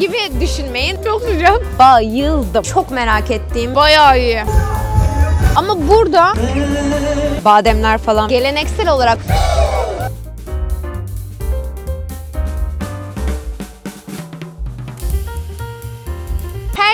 gibi düşünmeyin. Çok sıcak. Bayıldım. Çok merak ettiğim. Bayağı iyi. Ama burada bademler falan geleneksel olarak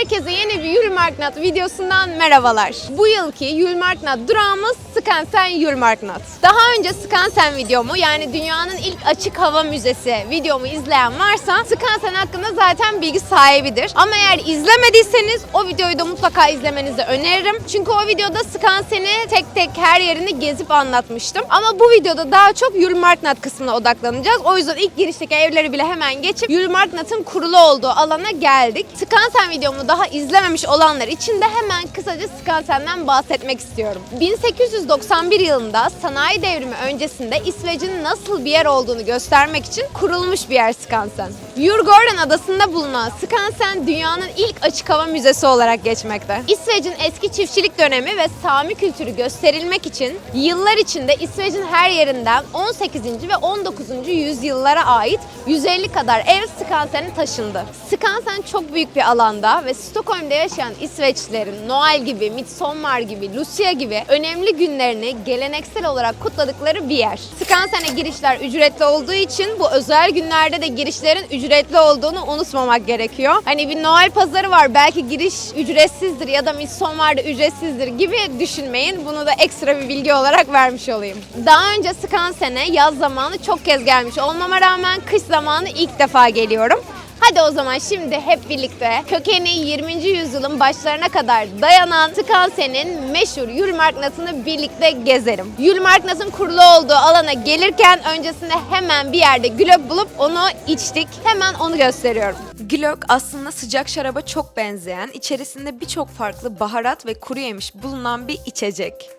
Herkese yeni bir Yürümarknat videosundan merhabalar. Bu yılki Yürümarknat durağımız Skansen Yürümarknat. Daha önce Skansen videomu yani dünyanın ilk açık hava müzesi videomu izleyen varsa Skansen hakkında zaten bilgi sahibidir. Ama eğer izlemediyseniz o videoyu da mutlaka izlemenizi öneririm. Çünkü o videoda Skansen'i tek tek her yerini gezip anlatmıştım. Ama bu videoda daha çok Yürümarknat kısmına odaklanacağız. O yüzden ilk girişteki evleri bile hemen geçip Yürümarknat'ın kurulu olduğu alana geldik. Skansen videomu daha izlememiş olanlar için de hemen kısaca Skansen'den bahsetmek istiyorum. 1891 yılında sanayi devrimi öncesinde İsveç'in nasıl bir yer olduğunu göstermek için kurulmuş bir yer Skansen. Djurgården adasında bulunan Skansen dünyanın ilk açık hava müzesi olarak geçmekte. İsveç'in eski çiftçilik dönemi ve Sami kültürü gösterilmek için yıllar içinde İsveç'in her yerinden 18. ve 19. yüzyıllara ait 150 kadar ev Skansen'e taşındı. Skansen çok büyük bir alanda ve Stockholm'da yaşayan İsveçlilerin Noel gibi, Midsommar gibi, Lucia gibi önemli günlerini geleneksel olarak kutladıkları bir yer. Skansen'e girişler ücretli olduğu için bu özel günlerde de girişlerin ücretli olduğunu unutmamak gerekiyor. Hani bir Noel pazarı var belki giriş ücretsizdir ya da Midsommar'da ücretsizdir gibi düşünmeyin. Bunu da ekstra bir bilgi olarak vermiş olayım. Daha önce Skansen'e yaz zamanı çok kez gelmiş olmama rağmen kış zamanı ilk defa geliyorum. Hadi o zaman şimdi hep birlikte kökeni 20. yüzyılın başlarına kadar dayanan Skansen'in meşhur Yürümarknat'ını birlikte gezelim. Yürümarknat'ın kurulu olduğu alana gelirken öncesinde hemen bir yerde gülök bulup onu içtik. Hemen onu gösteriyorum. Glögg aslında sıcak şaraba çok benzeyen, içerisinde birçok farklı baharat ve kuru yemiş bulunan bir içecek.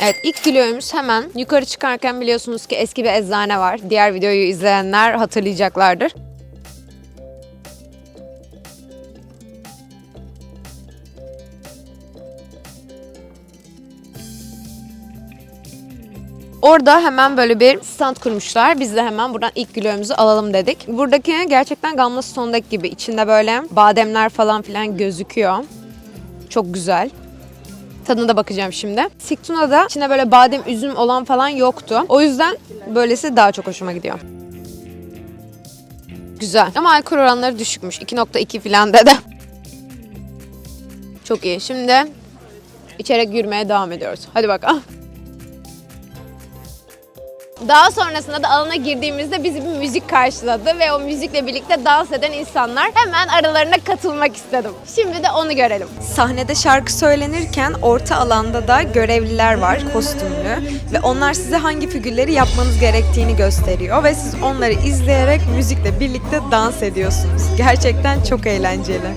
Evet ilk gülüğümüz hemen yukarı çıkarken biliyorsunuz ki eski bir eczane var. Diğer videoyu izleyenler hatırlayacaklardır. Orada hemen böyle bir stand kurmuşlar. Biz de hemen buradan ilk gülüğümüzü alalım dedik. Buradaki gerçekten Gamla Stone'daki gibi. içinde böyle bademler falan filan gözüküyor. Çok güzel. Tadına da bakacağım şimdi. Siktuna'da içinde böyle badem, üzüm olan falan yoktu. O yüzden böylesi daha çok hoşuma gidiyor. Güzel. Ama alkol oranları düşükmüş. 2.2 falan dedi. Çok iyi. Şimdi içerek yürümeye devam ediyoruz. Hadi bakalım. Daha sonrasında da alana girdiğimizde bizi bir müzik karşıladı ve o müzikle birlikte dans eden insanlar hemen aralarına katılmak istedim. Şimdi de onu görelim. Sahnede şarkı söylenirken orta alanda da görevliler var kostümlü ve onlar size hangi figürleri yapmanız gerektiğini gösteriyor ve siz onları izleyerek müzikle birlikte dans ediyorsunuz. Gerçekten çok eğlenceli.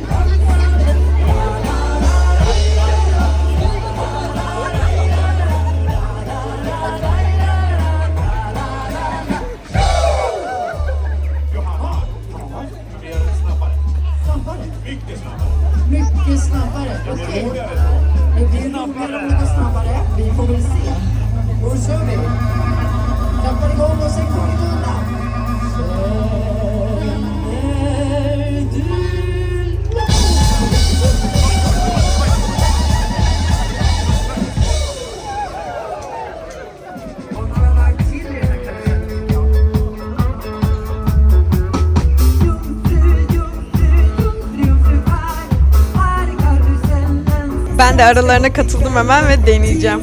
Ben de aralarına katıldım hemen ve deneyeceğim.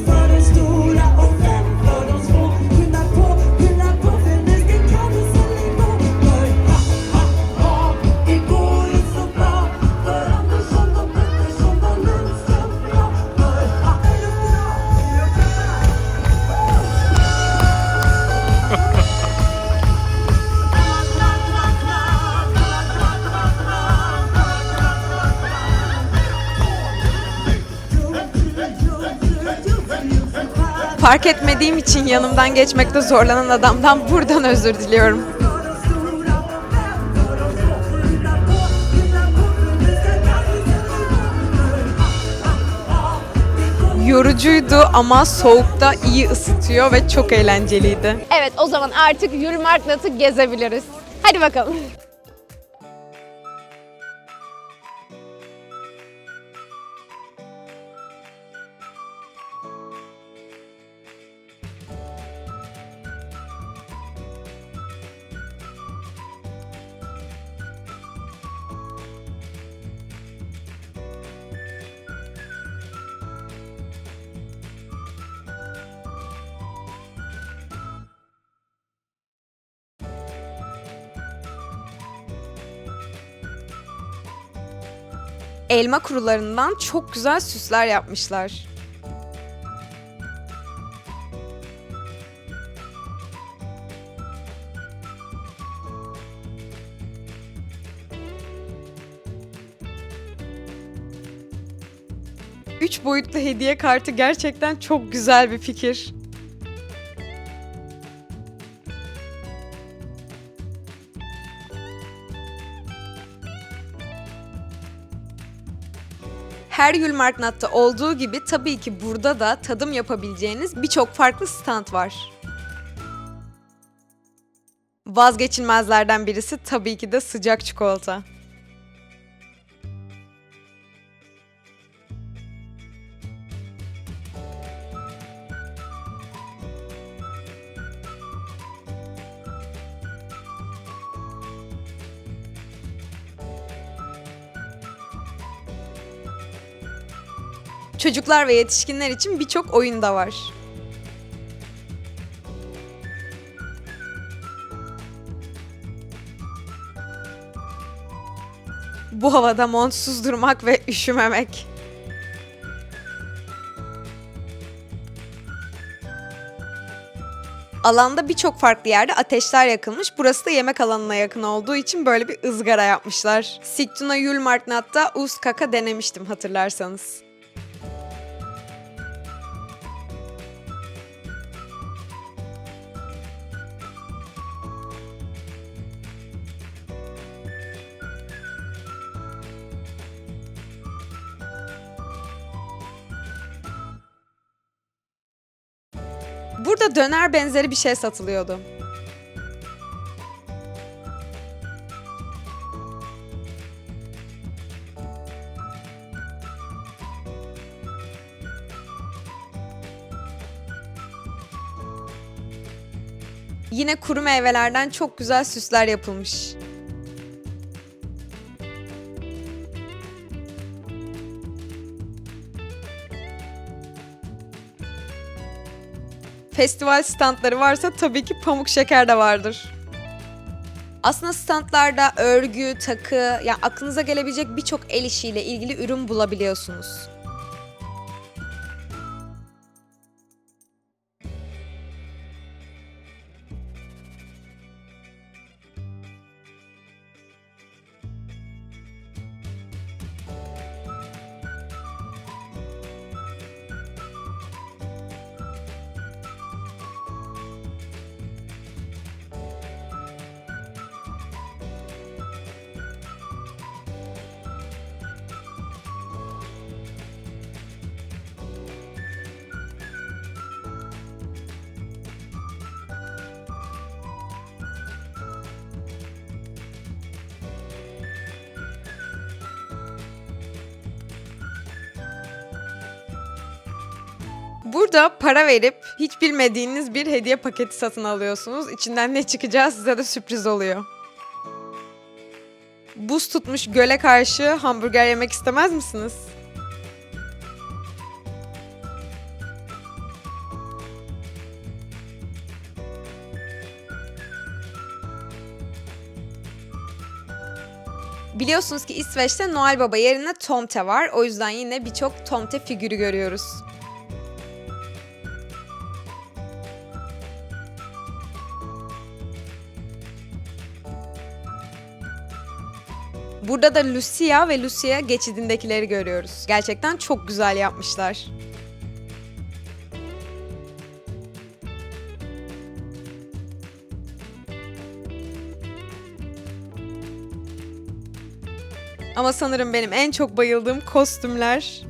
Fark etmediğim için yanımdan geçmekte zorlanan adamdan buradan özür diliyorum. yorucuydu ama soğukta iyi ısıtıyor ve çok eğlenceliydi. Evet o zaman artık Yürümarknat'ı gezebiliriz. Hadi bakalım. Elma kurularından çok güzel süsler yapmışlar. Üç boyutlu hediye kartı gerçekten çok güzel bir fikir. Her Gülmarknat'ta olduğu gibi tabii ki burada da tadım yapabileceğiniz birçok farklı stand var. Vazgeçilmezlerden birisi tabii ki de sıcak çikolata. Çocuklar ve yetişkinler için birçok oyun da var. Bu havada montsuz durmak ve üşümemek. Alanda birçok farklı yerde ateşler yakılmış. Burası da yemek alanına yakın olduğu için böyle bir ızgara yapmışlar. Sigtuna Yulmarknat'ta Ust Kaka denemiştim hatırlarsanız. Burada döner benzeri bir şey satılıyordu. Yine kuru meyvelerden çok güzel süsler yapılmış. Festival standları varsa tabii ki pamuk şeker de vardır. Aslında standlarda örgü, takı, yani aklınıza gelebilecek birçok el işiyle ilgili ürün bulabiliyorsunuz. Burada para verip hiç bilmediğiniz bir hediye paketi satın alıyorsunuz. İçinden ne çıkacağı size de sürpriz oluyor. Buz tutmuş göle karşı hamburger yemek istemez misiniz? Biliyorsunuz ki İsveç'te Noel Baba yerine Tomte var. O yüzden yine birçok Tomte figürü görüyoruz. Burada da Lucia ve Lucia geçidindekileri görüyoruz. Gerçekten çok güzel yapmışlar. Ama sanırım benim en çok bayıldığım kostümler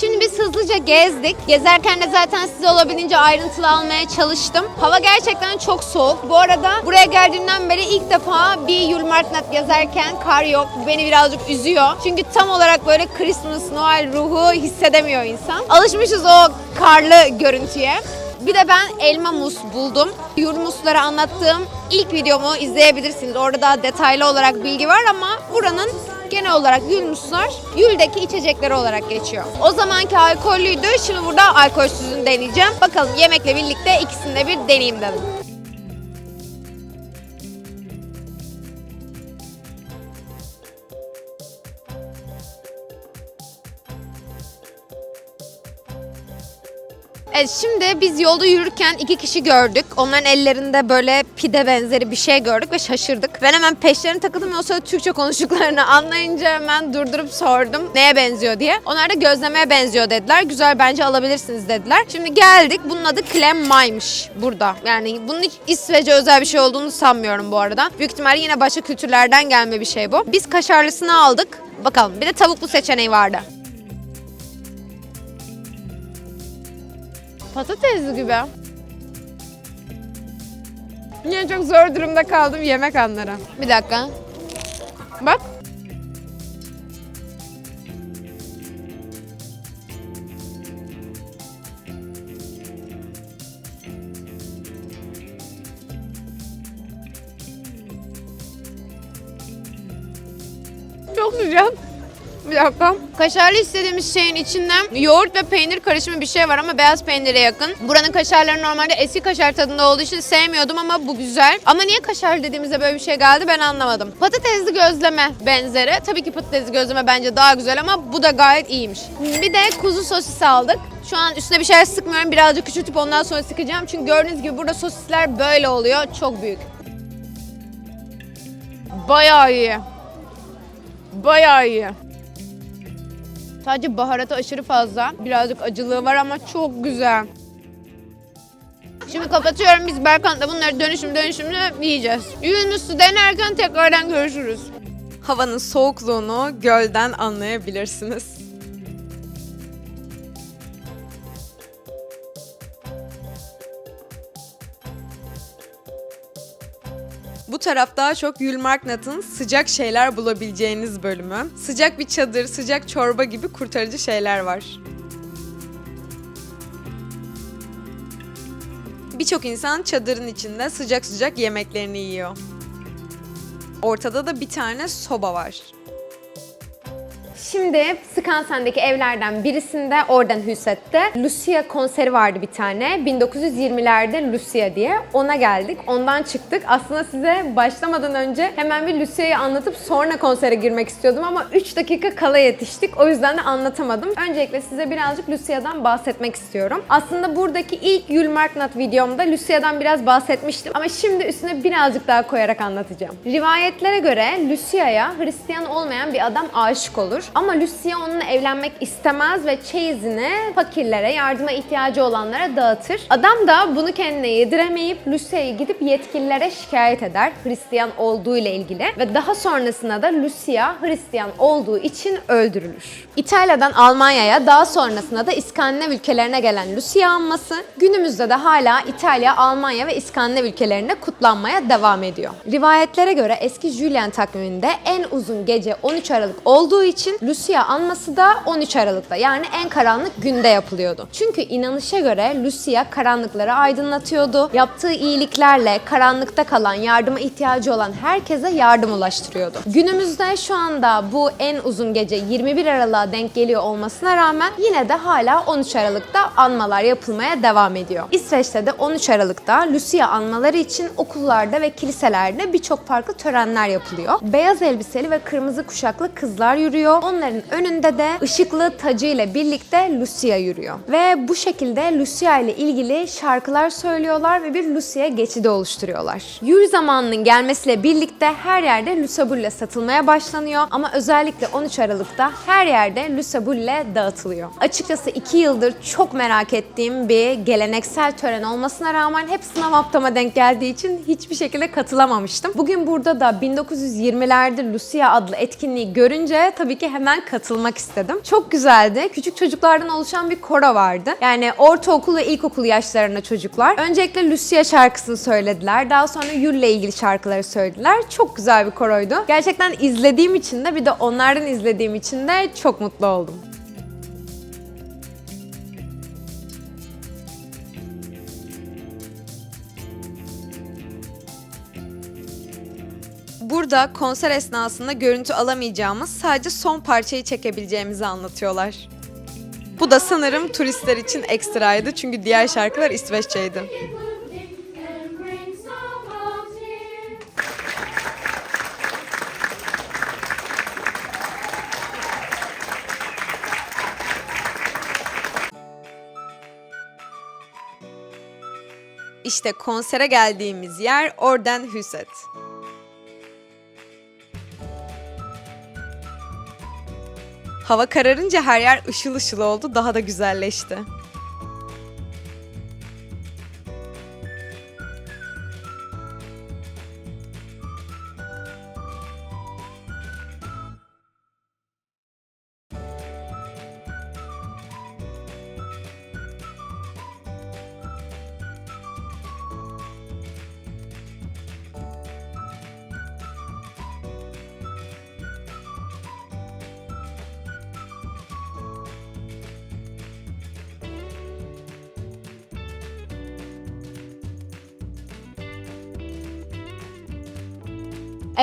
Şimdi biz hızlıca gezdik. Gezerken de zaten size olabildiğince ayrıntılı almaya çalıştım. Hava gerçekten çok soğuk. Bu arada buraya geldiğimden beri ilk defa bir Yulmarknat gezerken kar yok. Bu beni birazcık üzüyor. Çünkü tam olarak böyle Christmas, Noel ruhu hissedemiyor insan. Alışmışız o karlı görüntüye. Bir de ben elma mus buldum. Yurmusları anlattığım ilk videomu izleyebilirsiniz. Orada daha detaylı olarak bilgi var ama buranın genel olarak Yulmuslar Yül'deki içecekleri olarak geçiyor. O zamanki alkollüydü. Şimdi burada alkolsüzünü deneyeceğim. Bakalım yemekle birlikte ikisini de bir deneyeyim dedim. Şimdi biz yolda yürürken iki kişi gördük. Onların ellerinde böyle pide benzeri bir şey gördük ve şaşırdık. Ben hemen peşlerine takıldım ve o sırada Türkçe konuştuklarını anlayınca hemen durdurup sordum neye benziyor diye. Onlar da gözlemeye benziyor dediler. Güzel bence alabilirsiniz dediler. Şimdi geldik. Bunun adı Klemmay'mış burada. Yani bunun hiç İsveç'e özel bir şey olduğunu sanmıyorum bu arada. Büyük ihtimalle yine başka kültürlerden gelme bir şey bu. Biz kaşarlısını aldık. Bakalım bir de tavuklu seçeneği vardı. Patatesli gibi. Yine çok zor durumda kaldım yemek anları. Bir dakika. Bak. Çok sıcak. Bir dakika. Kaşarlı istediğimiz şeyin içinde yoğurt ve peynir karışımı bir şey var ama beyaz peynire yakın. Buranın kaşarları normalde eski kaşar tadında olduğu için sevmiyordum ama bu güzel. Ama niye kaşar dediğimizde böyle bir şey geldi ben anlamadım. Patatesli gözleme benzeri. Tabii ki patatesli gözleme bence daha güzel ama bu da gayet iyiymiş. Bir de kuzu sosis aldık. Şu an üstüne bir şeyler sıkmıyorum. Birazcık küçültüp ondan sonra sıkacağım. Çünkü gördüğünüz gibi burada sosisler böyle oluyor. Çok büyük. Bayağı iyi. Bayağı iyi. Sadece baharatı aşırı fazla. Birazcık acılığı var ama çok güzel. Şimdi kapatıyorum. Biz Berkant'la bunları dönüşüm dönüşümlü yiyeceğiz. Yunus'u denerken tekrardan görüşürüz. Havanın soğukluğunu gölden anlayabilirsiniz. Bu taraf daha çok Yulmarknat'ın sıcak şeyler bulabileceğiniz bölümü. Sıcak bir çadır, sıcak çorba gibi kurtarıcı şeyler var. Birçok insan çadırın içinde sıcak sıcak yemeklerini yiyor. Ortada da bir tane soba var. Şimdi Skansen'deki evlerden birisinde oradan Hüset'te Lucia konseri vardı bir tane. 1920'lerde Lucia diye. Ona geldik. Ondan çıktık. Aslında size başlamadan önce hemen bir Lucia'yı anlatıp sonra konsere girmek istiyordum ama 3 dakika kala yetiştik. O yüzden de anlatamadım. Öncelikle size birazcık Lucia'dan bahsetmek istiyorum. Aslında buradaki ilk Yulmarknat videomda Lucia'dan biraz bahsetmiştim ama şimdi üstüne birazcık daha koyarak anlatacağım. Rivayetlere göre Lucia'ya Hristiyan olmayan bir adam aşık olur. Ama Lucia onunla evlenmek istemez ve çeyizini fakirlere, yardıma ihtiyacı olanlara dağıtır. Adam da bunu kendine yediremeyip Lucia'yı gidip yetkililere şikayet eder Hristiyan olduğu ile ilgili ve daha sonrasında da Lucia Hristiyan olduğu için öldürülür. İtalya'dan Almanya'ya daha sonrasında da İskandinav ülkelerine gelen Lucia anması günümüzde de hala İtalya, Almanya ve İskandinav ülkelerinde kutlanmaya devam ediyor. Rivayetlere göre eski Julian takviminde en uzun gece 13 Aralık olduğu için Lucia anması da 13 Aralık'ta yani en karanlık günde yapılıyordu. Çünkü inanışa göre Lucia karanlıkları aydınlatıyordu. Yaptığı iyiliklerle karanlıkta kalan, yardıma ihtiyacı olan herkese yardım ulaştırıyordu. Günümüzde şu anda bu en uzun gece 21 Aralık'a denk geliyor olmasına rağmen yine de hala 13 Aralık'ta anmalar yapılmaya devam ediyor. İsveç'te de 13 Aralık'ta Lucia anmaları için okullarda ve kiliselerde birçok farklı törenler yapılıyor. Beyaz elbiseli ve kırmızı kuşaklı kızlar yürüyor. Onların önünde de ışıklı tacıyla birlikte Lucia yürüyor. Ve bu şekilde Lucia ile ilgili şarkılar söylüyorlar ve bir Lucia geçidi oluşturuyorlar. Yürü zamanının gelmesiyle birlikte her yerde Lusabulle satılmaya başlanıyor ama özellikle 13 Aralık'ta her yerde Lusabulle dağıtılıyor. Açıkçası 2 yıldır çok merak ettiğim bir geleneksel tören olmasına rağmen hep sınav haftama denk geldiği için hiçbir şekilde katılamamıştım. Bugün burada da 1920'lerde Lucia adlı etkinliği görünce tabii ki hemen katılmak istedim. Çok güzeldi. Küçük çocuklardan oluşan bir koro vardı. Yani ortaokul ve ilkokul yaşlarında çocuklar. Öncelikle Lucia şarkısını söylediler. Daha sonra Yül'le ilgili şarkıları söylediler. Çok güzel bir koroydu. Gerçekten izlediğim için de bir de onlardan izlediğim için de çok mutlu oldum. Burada konser esnasında görüntü alamayacağımız sadece son parçayı çekebileceğimizi anlatıyorlar. Bu da sanırım turistler için ekstraydı çünkü diğer şarkılar İsveççeydi. İşte konsere geldiğimiz yer Orden Huset. Hava kararınca her yer ışıl ışıl oldu, daha da güzelleşti.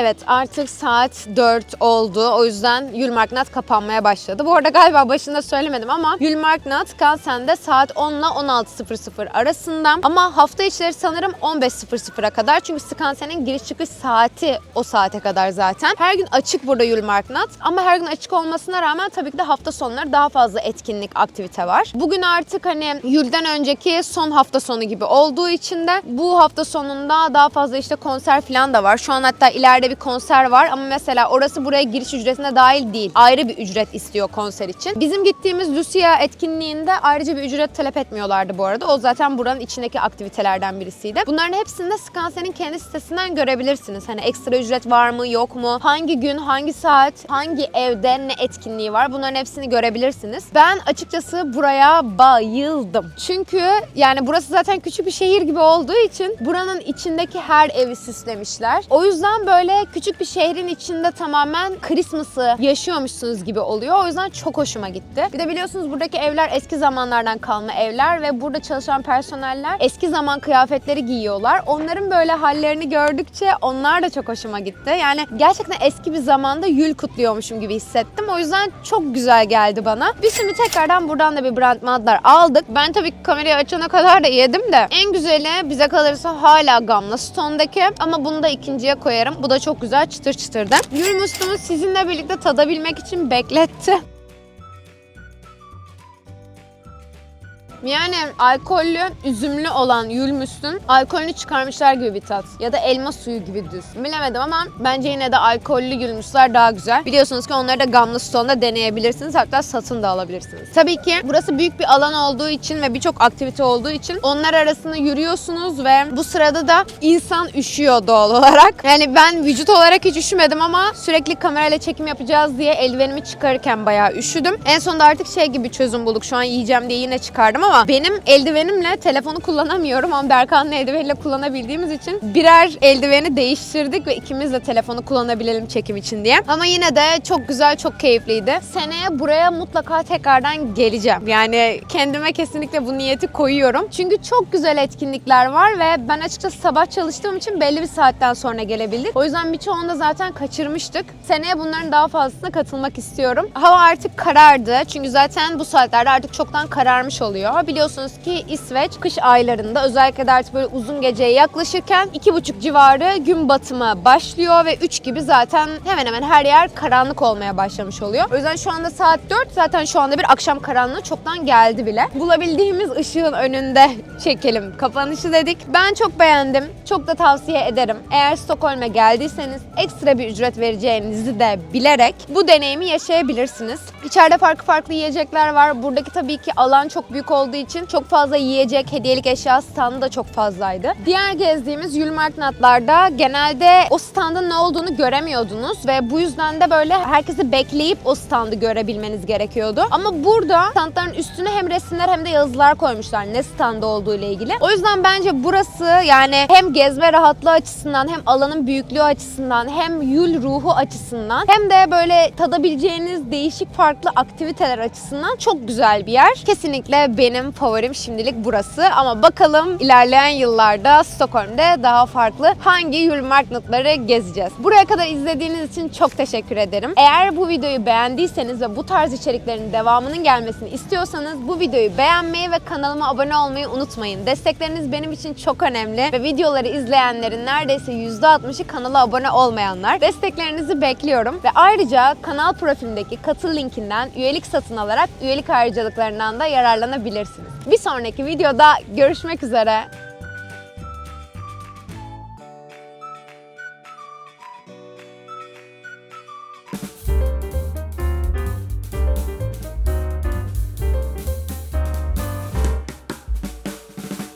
Evet artık saat 4 oldu. O yüzden Yulmarknat kapanmaya başladı. Bu arada galiba başında söylemedim ama Yulmarknat Skansen'de saat 10 ile 16.00 arasında. Ama hafta içleri sanırım 15.00'a kadar. Çünkü Skansen'in giriş çıkış saati o saate kadar zaten. Her gün açık burada Yulmarknat. Ama her gün açık olmasına rağmen tabii ki de hafta sonları daha fazla etkinlik, aktivite var. Bugün artık hani Yül'den önceki son hafta sonu gibi olduğu için de bu hafta sonunda daha fazla işte konser falan da var. Şu an hatta ileride bir konser var ama mesela orası buraya giriş ücretine dahil değil. Ayrı bir ücret istiyor konser için. Bizim gittiğimiz Lucia etkinliğinde ayrıca bir ücret talep etmiyorlardı bu arada. O zaten buranın içindeki aktivitelerden birisiydi. Bunların hepsini de Skansen'in kendi sitesinden görebilirsiniz. Hani ekstra ücret var mı yok mu? Hangi gün, hangi saat, hangi evde ne etkinliği var? Bunların hepsini görebilirsiniz. Ben açıkçası buraya bayıldım. Çünkü yani burası zaten küçük bir şehir gibi olduğu için buranın içindeki her evi süslemişler. O yüzden böyle küçük bir şehrin içinde tamamen Christmas'ı yaşıyormuşsunuz gibi oluyor. O yüzden çok hoşuma gitti. Bir de biliyorsunuz buradaki evler eski zamanlardan kalma evler ve burada çalışan personeller eski zaman kıyafetleri giyiyorlar. Onların böyle hallerini gördükçe onlar da çok hoşuma gitti. Yani gerçekten eski bir zamanda yül kutluyormuşum gibi hissettim. O yüzden çok güzel geldi bana. Biz şimdi tekrardan buradan da bir brand madlar aldık. Ben tabii kamerayı açana kadar da yedim de. En güzeli bize kalırsa hala Gamla Stone'daki ama bunu da ikinciye koyarım. Bu da çok güzel çıtır çıtırdı. Musluğumu sizinle birlikte tadabilmek için bekletti. Yani alkollü, üzümlü olan yülmüsün alkolünü çıkarmışlar gibi bir tat. Ya da elma suyu gibi düz. Bilemedim ama bence yine de alkollü yülmüsler daha güzel. Biliyorsunuz ki onları da Gamlı Stone'da deneyebilirsiniz. Hatta satın da alabilirsiniz. Tabii ki burası büyük bir alan olduğu için ve birçok aktivite olduğu için onlar arasında yürüyorsunuz ve bu sırada da insan üşüyor doğal olarak. Yani ben vücut olarak hiç üşümedim ama sürekli kamerayla çekim yapacağız diye eldivenimi çıkarırken bayağı üşüdüm. En sonunda artık şey gibi çözüm bulduk. Şu an yiyeceğim diye yine çıkardım ama benim eldivenimle telefonu kullanamıyorum ama Berkan'ın eldiveniyle kullanabildiğimiz için birer eldiveni değiştirdik ve ikimiz de telefonu kullanabilelim çekim için diye. Ama yine de çok güzel, çok keyifliydi. Seneye buraya mutlaka tekrardan geleceğim. Yani kendime kesinlikle bu niyeti koyuyorum. Çünkü çok güzel etkinlikler var ve ben açıkçası sabah çalıştığım için belli bir saatten sonra gelebildik. O yüzden birçoğunu da zaten kaçırmıştık. Seneye bunların daha fazlasına katılmak istiyorum. Hava artık karardı. Çünkü zaten bu saatlerde artık çoktan kararmış oluyor. Biliyorsunuz ki İsveç kış aylarında özellikle de artık böyle uzun geceye yaklaşırken iki buçuk civarı gün batımı başlıyor ve 3 gibi zaten hemen hemen her yer karanlık olmaya başlamış oluyor. O yüzden şu anda saat 4 zaten şu anda bir akşam karanlığı çoktan geldi bile. Bulabildiğimiz ışığın önünde çekelim kapanışı dedik. Ben çok beğendim. Çok da tavsiye ederim. Eğer Stockholm'e geldiyseniz ekstra bir ücret vereceğinizi de bilerek bu deneyimi yaşayabilirsiniz. İçeride farklı farklı yiyecekler var. Buradaki tabii ki alan çok büyük olduğu olduğu için çok fazla yiyecek, hediyelik eşya standı da çok fazlaydı. Diğer gezdiğimiz Yulmarknatlarda genelde o standın ne olduğunu göremiyordunuz ve bu yüzden de böyle herkesi bekleyip o standı görebilmeniz gerekiyordu. Ama burada standların üstüne hem resimler hem de yazılar koymuşlar ne standı olduğu ile ilgili. O yüzden bence burası yani hem gezme rahatlığı açısından hem alanın büyüklüğü açısından hem yül ruhu açısından hem de böyle tadabileceğiniz değişik farklı aktiviteler açısından çok güzel bir yer. Kesinlikle benim favorim şimdilik burası ama bakalım ilerleyen yıllarda Stockholm'de daha farklı hangi Julmarknutları gezeceğiz. Buraya kadar izlediğiniz için çok teşekkür ederim. Eğer bu videoyu beğendiyseniz ve bu tarz içeriklerin devamının gelmesini istiyorsanız bu videoyu beğenmeyi ve kanalıma abone olmayı unutmayın. Destekleriniz benim için çok önemli ve videoları izleyenlerin neredeyse %60'ı kanala abone olmayanlar. Desteklerinizi bekliyorum ve ayrıca kanal profilimdeki katıl linkinden üyelik satın alarak üyelik ayrıcalıklarından da yararlanabilirsiniz. Bir sonraki videoda görüşmek üzere.